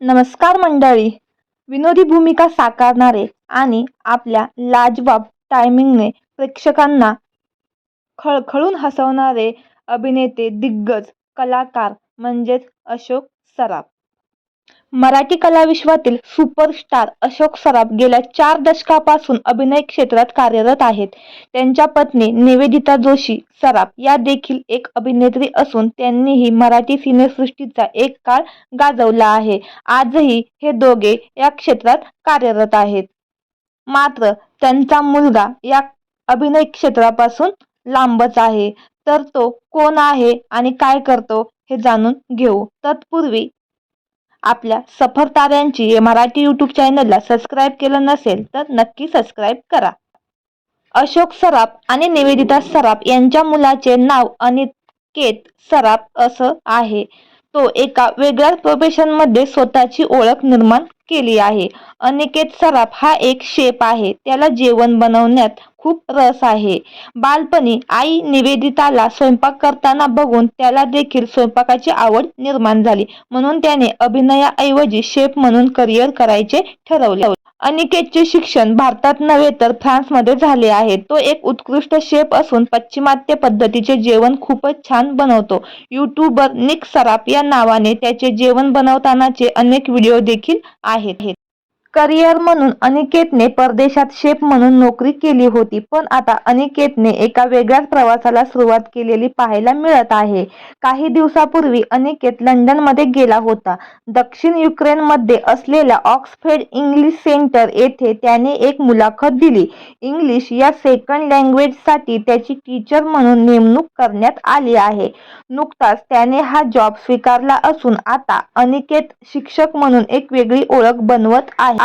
नमस्कार मंडळी. विनोदी भूमिका साकारणारे आणि आपल्या लाजवाब टायमिंगने प्रेक्षकांना खळखळून हसवणारे अभिनेते दिग्गज कलाकार म्हणजेच अशोक सराफ. मराठी कलाविश्वातील सुपरस्टार अशोक सराफ गेल्या चार दशकापासून अभिनय क्षेत्रात कार्यरत आहेत. त्यांच्या पत्नी निवेदिता जोशी सराफ या देखील एक अभिनेत्री असून त्यांनीही मराठी सिनेसृष्टीचा एक काळ गाजवला आहे. आजही हे दोघे या क्षेत्रात कार्यरत आहेत. मात्र त्यांचा मुलगा या अभिनय क्षेत्रापासून लांबच आहे. तर तो कोण आहे आणि काय करतो हे जाणून घेऊ. तत्पूर्वी आपल्या सफर ताऱ्यांची मराठी यूट्यूब चॅनलला सबस्क्राईब केलं नसेल तर नक्की सबस्क्राईब करा. अशोक सराफ आणि निवेदिता सराफ यांच्या मुलाचे नाव अनिकेत सराफ असं आहे. तो एका वेगळ्याच प्रोफेशनमध्ये स्वतःची ओळख निर्माण केली आहे. अनिकेत सराफ हा एक शेप आहे. त्याला जेवण बनवण्यात खूप रस आहे. बालपणी आई निवेदिताला स्वयंपाक करताना बघून त्याला देखील स्वयंपाकाची आवड निर्माण झाली. म्हणून त्याने अभिनयाऐवजी शेफ म्हणून करिअर करायचे ठरवले. अनिकेतचे शिक्षण भारतात नव्हे तर फ्रान्समध्ये झाले आहे. तो एक उत्कृष्ट शेफ असून पाश्चिमात्य पद्धतीचे जेवण खूपच छान बनवतो. युट्यूबर निक सराफ या नावाने त्याचे जेवण बनवतानाचे अनेक व्हिडिओ देखील आहेत. करिअर म्हणून अनिकेतने परदेशात शेफ म्हणून नोकरी केली होती पण आता अनिकेतने एका वेगळ्याच प्रवासाला सुरुवात केलेली पाहायला मिळत आहे. काही दिवसापूर्वी अनिकेत लंडनमध्ये गेला होता. दक्षिण युक्रेनमध्ये असलेल्या ऑक्सफर्ड इंग्लिश सेंटर येथे त्याने एक मुलाखत दिली. इंग्लिश या सेकंड लँग्वेजसाठी त्याची टीचर म्हणून नेमणूक करण्यात आली आहे. नुकताच त्याने हा जॉब स्वीकारला असून आता अनिकेत शिक्षक म्हणून एक वेगळी ओळख बनवत आहे.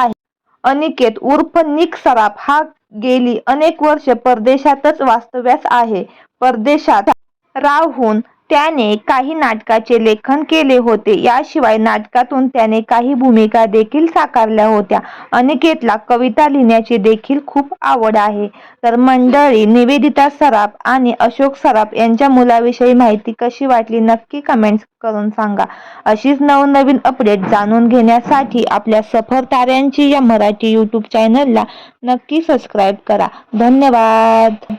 अनिकेत उर्फ निक सराफ हा गेली अनेक वर्ष परदेशातच वास्तव्यास आहे. परदेशात राहून त्याने काही नाटकाचे लेखन केले होते. याशिवाय नाटकातून त्याने काही भूमिका देखील साकारल्या होत्या. अनिकेतला कविता लिहिण्याची देखील खूप आवड आहे. तर मंडळी निवेदिता सराफ आणि अशोक सराफ यांच्या मुलाविषयी माहिती कशी वाटली नक्की कमेंट्स करून सांगा. अशीच नवनवीन अपडेट जाणून घेण्यासाठी आपल्या सफर ताऱ्यांची या मराठी यूट्यूब चॅनलला नक्की सबस्क्राईब करा. धन्यवाद.